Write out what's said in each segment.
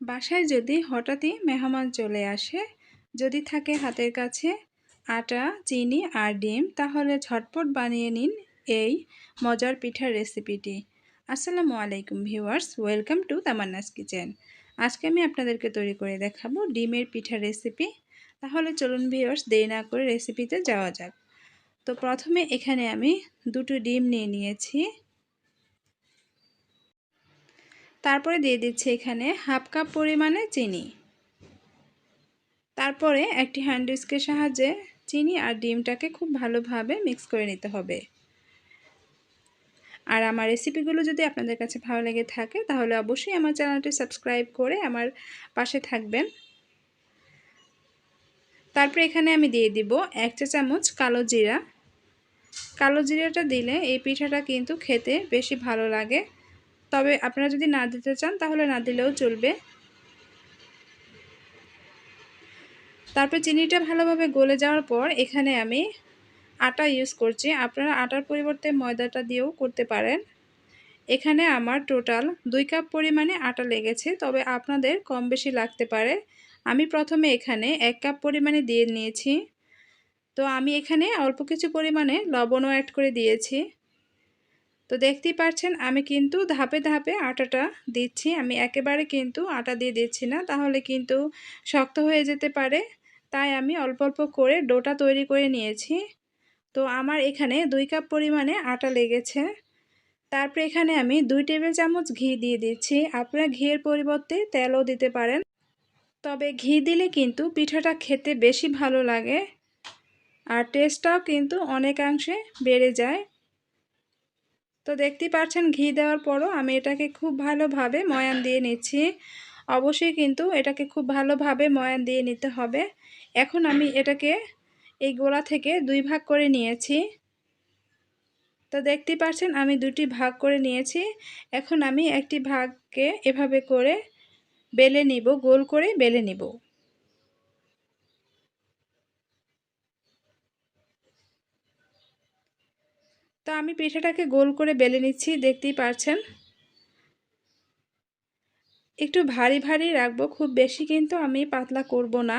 বাসায় যদি হঠাৎই মেহমান চলে আসে, যদি থাকে হাতের কাছে আটা, চিনি আর ডিম, তাহলে ঝটপট বানিয়ে নিন এই মজার পিঠার রেসিপিটি। আসসালামু আলাইকুম viewers, welcome to Tamanna's kitchen. আজকে আমি আপনাদেরকে তৈরি করে দেখাবো ডিমের পিঠার রেসিপি। তাহলে চলুন ভিউয়ার্স, দেরি না করে রেসিপিতে যাওয়া যাক। তো প্রথমে এখানে আমি দুটো ডিম নিয়ে নিয়েছি। তারপরে দিয়ে দিচ্ছি এখানে হাফ কাপ পরিমাণে চিনি। তারপরে একটি হ্যান্ড উইস্কের সাহায্যে চিনি আর ডিমটাকে খুব ভালোভাবে মিক্স করে নিতে হবে। আর আমার রেসিপিগুলো যদি আপনাদের কাছে ভালো লেগে থাকে, তাহলে অবশ্যই আমার চ্যানেলটি সাবস্ক্রাইব করে আমার পাশে থাকবেন। তারপরে এখানে আমি দিয়ে দিব এক চা চামচ কালো জিরা। কালো জিরাটা দিলে এই পিঠাটা কিন্তু খেতে বেশি ভালো লাগে। তবে আপনারা যদি না দিতে চান, তাহলে না দিলেও চলবে। তারপর চিনিটা ভালোভাবে গলে যাওয়ার পর এখানে আমি আটা ইউজ করছি। আপনারা আটার পরিবর্তে ময়দাটা দিয়েও করতে পারেন। এখানে আমার টোটাল দুই কাপ পরিমাণে আটা লেগেছে, তবে আপনাদের কম বেশি লাগতে পারে। আমি প্রথমে এখানে এক কাপ পরিমাণে দিয়ে নিয়েছি। তো আমি এখানে অল্প কিছু পরিমাণে লবণও অ্যাড করে দিয়েছি। তো দেখতেই পাচ্ছেন আমি কিন্তু ধাপে ধাপে আটাটা দিচ্ছি। আমি একেবারে কিন্তু আটা দিয়ে দিচ্ছি না, তাহলে কিন্তু শক্ত হয়ে যেতে পারে। তাই আমি অল্প অল্প করে ডোটা তৈরি করে নিয়েছি। তো আমার এখানে দুই কাপ পরিমাণে আটা লেগেছে। তারপরে এখানে আমি দুই টেবিল চামচ ঘি দিয়ে দিচ্ছি। আপনারা ঘিয়ের পরিবর্তে তেলও দিতে পারেন। তবে ঘি দিলে কিন্তু পিঠাটা খেতে বেশি ভালো লাগে। আর টেস্টটাও কিন্তু অনেকাংশে বেড়ে যায়। তো দেখতেই পাচ্ছেন ঘি দেওয়ার পরও আমি এটাকে খুব ভালোভাবে ময়ান দিয়ে নিচ্ছি। অবশ্যই কিন্তু এটাকে খুব ভালোভাবে ময়ান দিয়ে নিতে হবে। এখন আমি এটাকে এই গোলা থেকে দুই ভাগ করে নিয়েছি। তো দেখতে পাচ্ছেন আমি দুটি ভাগ করে নিয়েছি। এখন আমি একটি ভাগকে এভাবে করে বেলে নিব, গোল করে বেলে নিব। তো আমি পিঠাটাকে গোল করে বেলে নিচ্ছি, দেখতেই পারছেন। একটু ভারী ভারী রাখব, খুব বেশি কিন্তু আমি পাতলা করব না।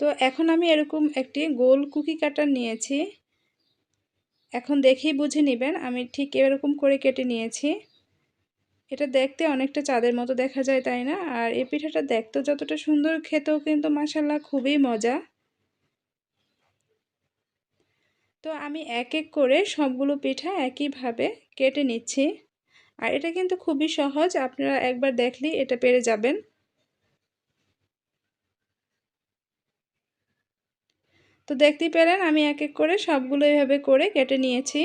তো এখন আমি এরকম একটি গোল কুকি কাটার নিয়েছি। এখন দেখেই বুঝে নেবেন, আমি ঠিক এরকম করে কেটে নিয়েছি। এটা দেখতে অনেকটা চাঁদের মতো দেখা যায়, তাই না? আর এই পিঠাটা দেখতেও যতটা সুন্দর, খেতেও কিন্তু মাসাল্লাহ খুবই মজা। তো আমি এক এক করে সবগুলো পিঠা একইভাবে কেটে নিচ্ছি। আর এটা কিন্তু খুবই সহজ, আপনারা একবার দেখলেই এটা পেরে যাবেন। তো দেখতেই পেলেন, আমি এক এক করে সবগুলো এভাবে করে কেটে নিয়েছি।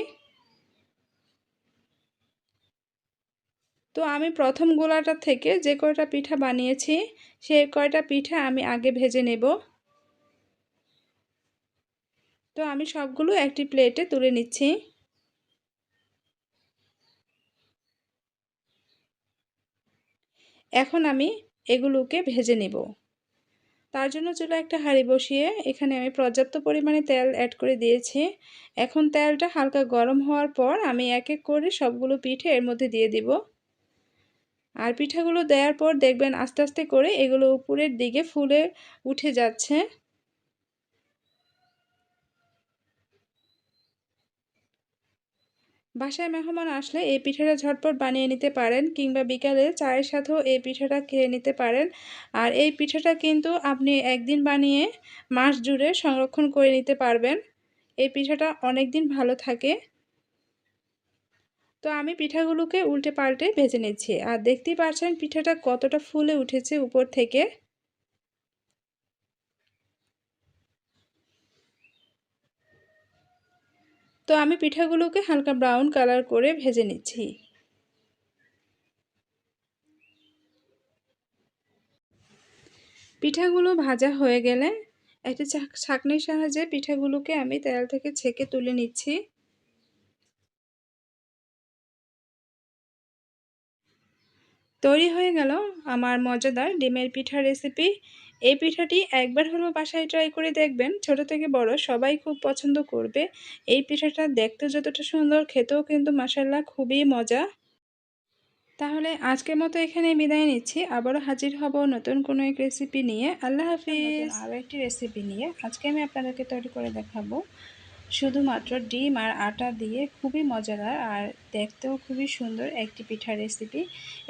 তো আমি প্রথম গোলাটা থেকে যে কয়টা পিঠা বানিয়েছি, সেই কয়টা পিঠা আমি আগে ভেজে নেব। তো আমি সবগুলো একটি প্লেটে তুলে নিচ্ছি। এখন আমি এগুলোকে ভেজে নেব। তার জন্য চুলো একটা হাঁড়ি বসিয়ে এখানে আমি পর্যাপ্ত পরিমাণে তেল অ্যাড করে দিয়েছি। এখন তেলটা হালকা গরম হওয়ার পর আমি এক এক করে সবগুলো পিঠে এর মধ্যে দিয়ে দিব। আর পিঠাগুলো দেওয়ার পর দেখবেন আস্তে আস্তে করে এগুলো উপরের দিকে ফুলে উঠে যাচ্ছে। বাসায় মেহমান আসলে এই পিঠাটা ঝটপট বানিয়ে নিতে পারেন কিংবা বিকালে চায়ের সাথেও এই পিঠাটা খেয়ে নিতে পারেন। আর এই পিঠাটা কিন্তু আপনি একদিন বানিয়ে মাস জুড়ে সংরক্ষণ করে নিতে পারবেন। এই পিঠাটা অনেক দিন ভালো থাকে। তো আমি পিঠাগুলোকে উল্টে পাল্টে ভেজে নিচ্ছি। আর দেখতেই পাচ্ছেন পিঠাটা কতটা ফুলে উঠেছে উপর থেকে। তো আমি পিঠাগুলোকে হালকা ব্রাউন কালার করে ভেজে নিচ্ছি। পিঠাগুলো ভাজা হয়ে গেলে একটা ছাকনির সাহায্যে পিঠাগুলোকে আমি তেল থেকে ছেঁকে তুলে নিচ্ছি। তৈরি হয়ে গেল আমার মজাদার ডিমের পিঠা রেসিপি এই পিঠাটি একবার হলেও বাসায় ট্রাই করে দেখবেন। ছোট থেকে বড় সবাই খুব পছন্দ করবে। এই পিঠাটা দেখতে যতটা সুন্দর খেতেও কিন্তু মাসাল্লাহ খুবই মজা। তাহলে আজকের মতো এখানে বিদায় নিচ্ছি। আবারও হাজির হব নতুন কোনো এক রেসিপি নিয়ে। আল্লাহ হাফিজ। আরও একটি রেসিপি নিয়ে। আজকে আমি আপনাদেরকে তৈরি করে দেখাবো শুধুমাত্র ডিম আর আটা দিয়ে খুবই মজাদার আর দেখতেও খুবই সুন্দর একটি পিঠার রেসিপি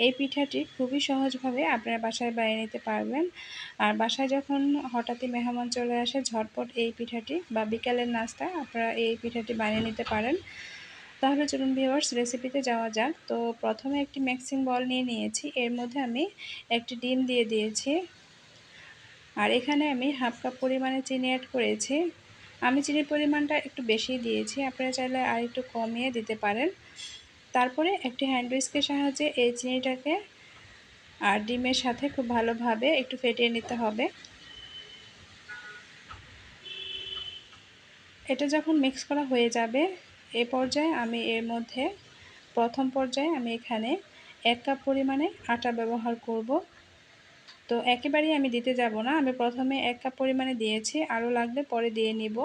এই পিঠাটি খুবই সহজভাবে আপনারা বাসায় বানিয়ে নিতে পারবেন। আর বাসায় যখন হঠাৎই মেহমান চলে আসে, ঝটপট এই পিঠাটি বা বিকালের নাস্তা আপনারা এই পিঠাটি বানিয়ে নিতে পারেন। তাহলে চলুন ভিওয়ার্স রেসিপিতে যাওয়া যাক। তো প্রথমে একটি মিক্সিং বল নিয়ে নিয়েছি। এর মধ্যে আমি একটি ডিম দিয়ে দিয়েছি। আর এখানে আমি হাফ কাপ পরিমাণে চিনি অ্যাড করেছি। আমি চিনির পরিমাণটা একটু বেশি দিয়েছি, আপনারা চাইলে আর একটু কমিয়ে দিতে পারেন। তারপরে একটি হ্যান্ড উইস্কের সাহায্যে এই চিনিটাকে আর ডিমের সাথে খুব ভালোভাবে একটু ফেটিয়ে নিতে হবে। এটা যখন মিক্স করা হয়ে যাবে, এ পর্যায়ে আমি এর মধ্যে প্রথম পর্যায়ে আমি এখানে এক কাপ পরিমাণে আটা ব্যবহার করব। তো একেবারেই আমি দিতে যাব না। আমি প্রথমে এক কাপ পরিমাণে দিয়েছি, আরও লাগলে পরে দিয়ে নিব।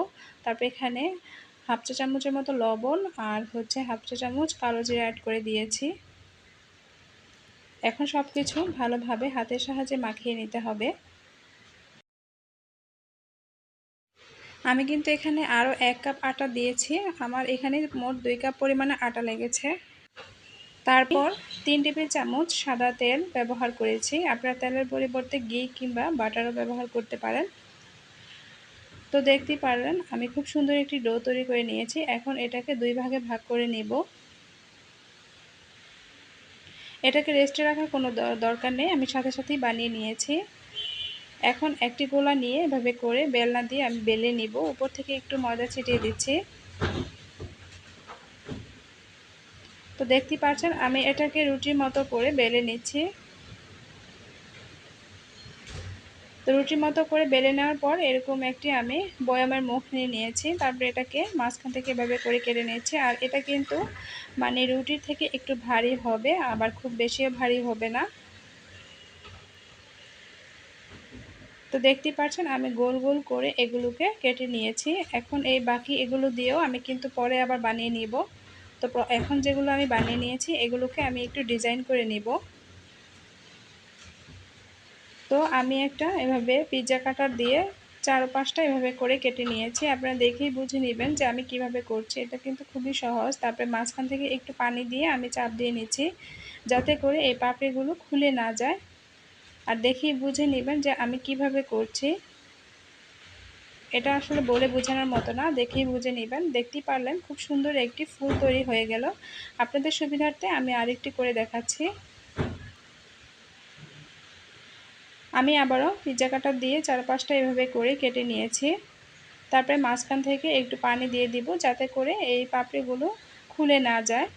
তারপর এখানে হাফ চা চামচের মতো লবণ আর হচ্ছে হাফ চা চামচ কালো জিরা অ্যাড করে দিয়েছি। এখন সব কিছু ভালোভাবে হাতের সাহায্যে মাখিয়ে নিতে হবে। আমি কিন্তু এখানে আরও এক কাপ আটা দিয়েছি। আমার এখানে মোট দুই কাপ পরিমাণে আটা লেগেছে। তারপর তিন টেবিল চামচ সাদা তেল ব্যবহার করেছি। আপনারা তেলের পরিবর্তে ঘি কিংবা বাটারও ব্যবহার করতে পারেন। তো দেখতেই পারলেন, আমি খুব সুন্দর একটি ডো তৈরি করে নিয়েছি। এখন এটাকে দুই ভাগে ভাগ করে নিব। এটাকে রেস্টে রাখার কোনো দরকার নেই। আমি সাথে সাথেই বানিয়ে নিয়েছি। এখন একটি গোলা নিয়ে এভাবে করে বেলনা দিয়ে আমি বেলে নিব। উপর থেকে একটু ময়দা ছিটিয়ে দিচ্ছি। তো দেখতে পাচ্ছেন আমি এটাকে রুটির মতো করে বেলে নিচ্ছি। তো রুটির মতো করে বেলে নেওয়ার পর এরকম একটি আমি বয়ামের মুখ নিয়ে নিয়েছি, তারপরে এটাকে মাঝখান থেকে এভাবে করে কেটে নিয়েছি আর এটা কিন্তু মানে রুটির থেকে একটু ভারী হবে, আবার খুব বেশিও ভারী হবে না। তো দেখতে পাচ্ছেন আমি গোল গোল করে এগুলোকে কেটে নিয়েছি। এখন এই বাকি এগুলো দিয়েও আমি কিন্তু পরে আবার বানিয়ে নিব। তো এখন যেগুলো আমি বানিয়ে নিয়েছি, এগুলোকে আমি একটু ডিজাইন করে নিব। তো আমি একটা এভাবে পিৎজা কাটার দিয়ে চার পাঁচটা এভাবে করে কেটে নিয়েছি। আপনারা দেখেই বুঝে নেবেন যে আমি কীভাবে করছি। এটা কিন্তু খুবই সহজ। তারপরে মাঝখান থেকে একটু পানি দিয়ে আমি চাপ দিয়ে নিচ্ছি, যাতে করে এই পাপড়িগুলো খুলে না যায়। আর দেখেই বুঝে নেবেন যে আমি কীভাবে করছি। এটা আসলে বলে বোঝানোর মতো না, দেখেই বুঝে নেবেন। দেখতেই পারলেন, খুব সুন্দর একটি ফুল তৈরি হয়ে গেল। আপনাদের সুবিধার্থে আমি আরেকটি করে দেখাচ্ছি। আমি আবারও পিজ্জা কাটার দিয়ে চার পাঁচটা এভাবে করে কেটে নিয়েছি। তারপরে মাঝখান থেকে একটু পানি দিয়ে দিব, যাতে করে এই পাপড়িগুলো খুলে না যায়।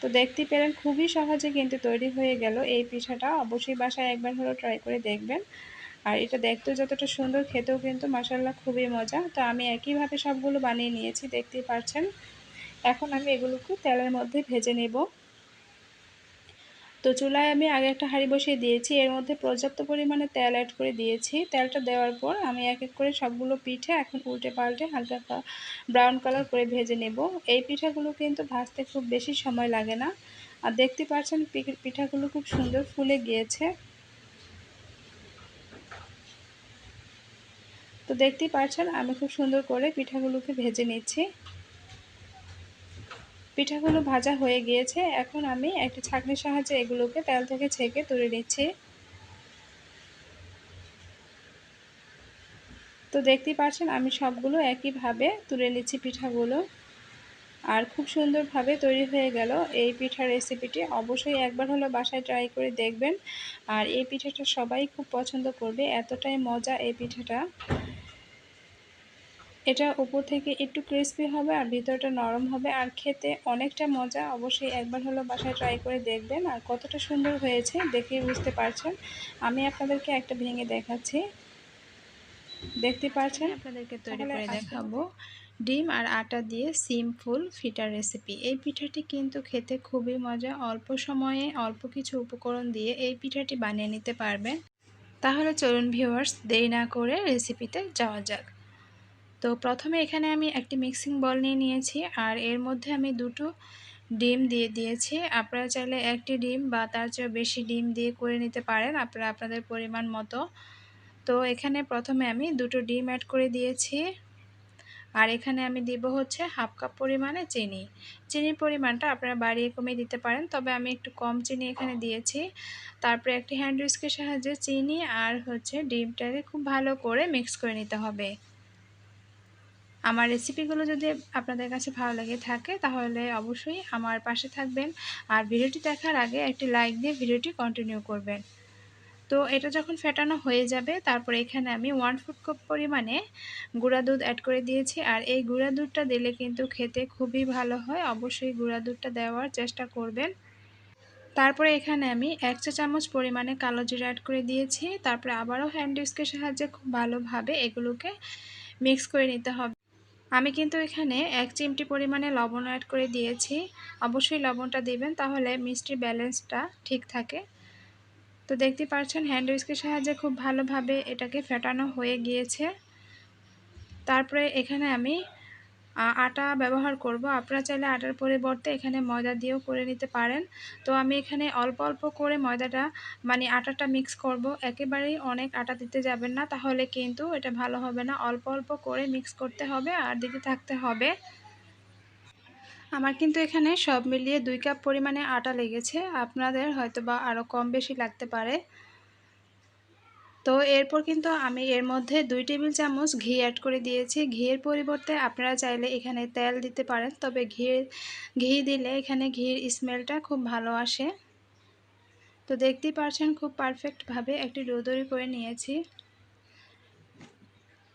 তো দেখতে পেলেন, খুবই সহজে কিন্তু তৈরি হয়ে গেল এই পিঠাটা। অবশ্যই বাসায় একবার হলেও ট্রাই করে দেখবেন। আর এটা দেখতেও যতটা সুন্দর, খেতেও কিন্তু মাসাল্লাহ খুবই মজা। তো আমি একইভাবে সবগুলো বানিয়ে নিয়েছি, দেখতেই পাচ্ছেন এখন আমি এগুলোকে তেলের মধ্যে ভেজে নেব। তো চুলায় আমি আগে একটা হাঁড়ি বসিয়ে দিয়েছি, এর মধ্যে পর্যাপ্ত পরিমাণে তেল অ্যাড করে দিয়েছি। তেলটা দেওয়ার পর আমি এক এক করে সবগুলো পিঠে এখন উল্টে পাল্টে হালকা ব্রাউন কালার করে ভেজে নেব। এই পিঠাগুলো কিন্তু ভাজতে খুব বেশি সময় লাগে না। আর দেখতে পাচ্ছেন পিঠাগুলো খুব সুন্দর ফুলে গিয়েছে। তো দেখতেই পাচ্ছেন আমি খুব সুন্দর করে পিঠাগুলোকে ভেজে নিচ্ছি। পিঠাগুলো ভাজা হয়ে গিয়েছে, এখন আমি একটি ছাঁকনির সাহায্যে এগুলোকে তেল থেকে ছেঁকে তুলে নিচ্ছি। তো দেখতেই পাচ্ছেন আমি সবগুলো একইভাবে তুলে নিচ্ছি পিঠাগুলো। আর খুব সুন্দরভাবে তৈরি হয়ে গেল এই পিঠার রেসিপিটি। অবশ্যই একবার হলো বাসায় ট্রাই করে দেখবেন। আর এই পিঠাটা সবাই খুব পছন্দ করবে, এতটাই মজা এই পিঠাটা। এটা উপর থেকে একটু ক্রিস্পি হবে আর ভিতরটা নরম হবে আর খেতে অনেকটা মজা। অবশ্যই একবার হলো বাসায় ট্রাই করে দেখবেন আর কতটা সুন্দর হয়েছে দেখেই বুঝতে পারছেন। আমি আপনাদেরকে একটা ভেঙে দেখাচ্ছি। দেখতে পাচ্ছেন আপনাদেরকে তৈরি করে দেখাবো। ডিম আর আটা দিয়ে সিম্পল ফিটার রেসিপি এই পিঠাটি কিন্তু খেতে খুবই মজা। অল্প সময়ে অল্প কিছু উপকরণ দিয়ে এই পিঠাটি বানিয়ে নিতে পারবেন। তাহলে চলুন ভিউয়ার্স দেরি না করে রেসিপিতে যাওয়া যাক। তো প্রথমে এখানে আমি একটি মিক্সিং বল নিয়ে নিয়েছি আর এর মধ্যে আমি দুটো ডিম দিয়ে দিয়েছি। আপনারা চাইলে একটি ডিম বা তার চেয়ে বেশি ডিম দিয়ে করে নিতে পারেন আপনারা আপনাদের পরিমাণ মতো। তো এখানে প্রথমে আমি দুটো ডিম অ্যাড করে দিয়েছি। আর এখানে আমি দিব হচ্ছে হাফ কাপ পরিমাণে চিনি। চিনির পরিমাণটা আপনারা বাড়িয়ে কমিয়ে দিতে পারেন, তবে আমি একটু কম চিনি এখানে দিয়েছি। তারপরে একটি হ্যান্ড উইস্কের সাহায্যে চিনি আর হচ্ছে ডিমটাকে খুব ভালো করে মিক্স করে নিতে হবে। আমার রেসিপিগুলো যদি আপনাদের কাছে ভালো লেগে থাকে, তাহলে অবশ্যই আমার পাশে থাকবেন। আর ভিডিওটি দেখার আগে একটি লাইক দিয়ে ভিডিওটি কন্টিনিউ করবেন। তো এটা যখন ফেটানো হয়ে যাবে, তারপরে এখানে আমি ওয়ান ফুড কাপ পরিমাণে গুঁড়া দুধ অ্যাড করে দিয়েছি। আর এই গুঁড়া দুধটা দিলে কিন্তু খেতে খুবই ভালো হয়। অবশ্যই গুঁড়া দুধটা দেওয়ার চেষ্টা করবেন। তারপরে এখানে আমি এক চা চামচ পরিমাণে কালো জিরা অ্যাড করে দিয়েছি। তারপরে আবারও হ্যান্ড ডিস্কের সাহায্যে খুব ভালোভাবে এগুলোকে মিক্স করে নিতে হবে। আমি কিন্তু এখানে এক চিমটি পরিমাণে লবণ অ্যাড করে দিয়েছি। অবশ্যই লবণটা দিবেন, তাহলে মিষ্টির ব্যালেন্সটা ঠিক থাকে। তো দেখতে পাচ্ছেন হ্যান্ড উইস্কের সাহায্যে খুব ভালোভাবে এটাকে ফেটানো হয়ে গিয়েছে। তারপরে এখানে আমি আটা ব্যবহার করব। আপনারা চাইলে আটার পরিবর্তে এখানে ময়দা দিয়েও করে নিতে পারেন। তো আমি এখানে অল্প অল্প করে ময়দাটা মানে আটাটা মিক্স করব। একেবারেই অনেক আটা দিতে যাবেন না, তাহলে কিন্তু এটা ভালো হবে না। অল্প অল্প করে মিক্স করতে হবে আর দিতে থাকতে হবে। আমার কিন্তু এখানে সব মিলিয়ে দুই কাপ পরিমাণে আটা লেগেছে। আপনাদের হয়তো বা আরও কম বেশি লাগতে পারে। তো এরপর কিন্তু আমি এর মধ্যে দুই টেবিল চামচ ঘি অ্যাড করে দিয়েছি। ঘিয়ের পরিবর্তে আপনারা চাইলে এখানে তেল দিতে পারেন, তবে ঘি ঘি দিলে এখানে ঘির স্মেলটা খুব ভালো আসে। তো দেখতেই পারছেন খুব পারফেক্টভাবে একটি তৈরি করে নিয়েছি।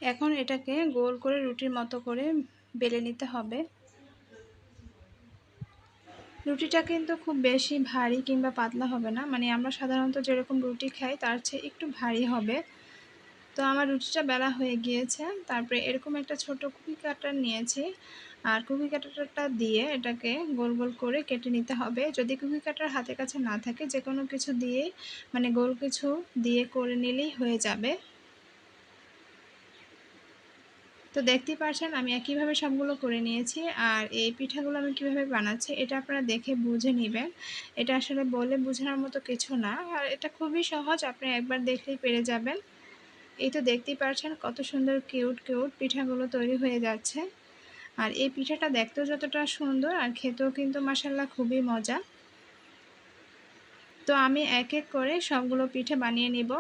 এখন এটাকে গোল করে রুটির মতো করে বেলে নিতে হবে। রুটিটা কিন্তু খুব বেশি ভারী কিংবা পাতলা হবে না। মানে আমরা সাধারণত যেরকম রুটি খাই, তার চেয়ে একটু ভারী হবে। তো আমার রুটিটা বেলা হয়ে গিয়েছে। তারপরে এরকম একটা ছোট কুকি কাটার নিয়েছি। আর কুকি কাটারটা দিয়ে এটাকে গোল গোল করে কেটে নিতে হবে। যদি কুকি কাটার হাতের কাছে না থাকে যে কোনো কিছু দিয়েই মানে গোল কিছু দিয়ে করে নিলেই হয়ে যাবে। তো দেখতে পারছেন, আমি একইভাবে সবগুলো করে নিয়েছি। আর এই পিঠাগুলো আমি কীভাবে বানাচ্ছি, এটা আপনারা দেখে বুঝে নেবেন। এটা আসলে বলে বোঝানোর মতো কিছু না। আর এটা খুবই সহজ, আপনি একবার দেখলেই পেরে যাবেন। এই তো দেখতেই পারছেন, কত সুন্দর কিউট কিউট পিঠাগুলো তৈরি হয়ে যাচ্ছে। আর এই পিঠাটা দেখতেও যতটা সুন্দর, আর খেতেও কিন্তু মাসাল্লাহ খুবই মজা। তো আমি এক এক করে সবগুলো পিঠে বানিয়ে নিব।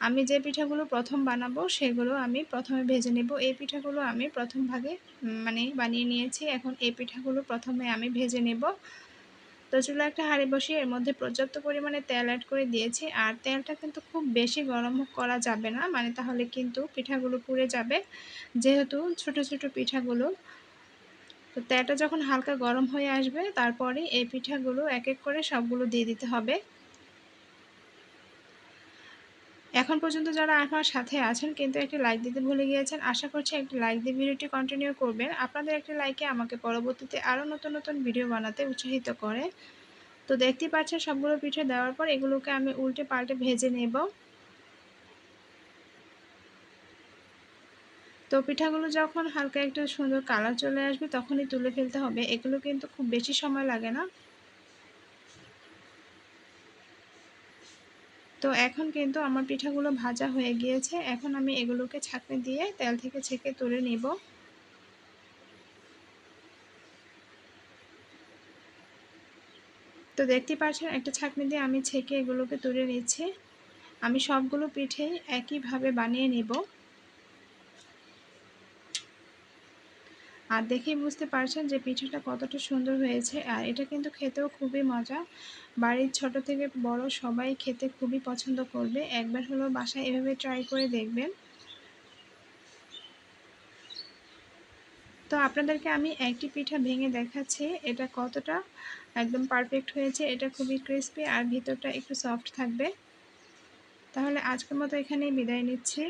আমি যে পিঠাগুলো প্রথম বানাবো, সেগুলো আমি প্রথমে ভেজে নেব। এই পিঠাগুলো আমি প্রথম ভাগে মানে বানিয়ে নিয়েছি। এখন এই পিঠাগুলো প্রথমে আমি ভেজে নেব। তো চুলা একটা হাঁড়ি বসিয়ে এর মধ্যে পর্যাপ্ত পরিমাণে তেল অ্যাড করে দিয়েছি। আর তেলটা কিন্তু খুব বেশি গরম করা যাবে না মানে তাহলে কিন্তু পিঠাগুলো পুড়ে যাবে। যেহেতু ছোট ছোট পিঠাগুলো, তো তেলটা যখন হালকা গরম হয়ে আসবে, তারপরে এই পিঠাগুলো এক এক করে সবগুলো দিয়ে দিতে হবে। এখন পর্যন্ত যারা আমার সাথে আছেন, কিন্তু একটি লাইক দিতে ভুলে গিয়েছেন, আশা করছি একটি লাইক দিয়ে ভিডিওটি কন্টিনিউ করবেন। আপনাদের একটি লাইকে আমাকে পরবর্তীতে আরও নতুন নতুন ভিডিও বানাতে উৎসাহিত করে। তো দেখতে পাচ্ছেন, সবগুলো পিঠে দেওয়ার পর এগুলোকে আমি উল্টে পাল্টে ভেজে নেব। তো পিঠাগুলো যখন হালকা একটু সুন্দর কালার চলে আসবে, তখনই তুলে ফেলতে হবে। এগুলো কিন্তু খুব বেশি সময় লাগে না। তো এখন কিন্তু আমার পিঠাগুলো ভাজা হয়ে গিয়েছে। এখন আমি এগুলোকে ছাঁকনি দিয়ে তেল থেকে ছেঁকে তুলে নেব। তো দেখতে পাচ্ছেন, একটা ছাঁকনি দিয়ে আমি ছেঁকে এগুলোকে তুলে নিচ্ছি। আমি সবগুলো পিঠেই একইভাবে বানিয়ে নিব। আর দেখেই বুঝতে পারছেন যে পিঠাটা কতটা সুন্দর হয়েছে। আর এটা কিন্তু খেতেও খুবই মজা। বাড়ির ছোট থেকে বড় সবাই খেতে খুবই পছন্দ করবে। একবার হলো বাসায় এভাবে ট্রাই করে দেখবেন। তো আপনাদেরকে আমি একটি পিঠা ভেঙে দেখাচ্ছি। এটা কতটা একদম পারফেক্ট হয়েছে, এটা খুবই ক্রিস্পি আর ভিতরটা একটু সফট থাকবে। তাহলে আজকের মতো এখানেই বিদায় নিচ্ছি।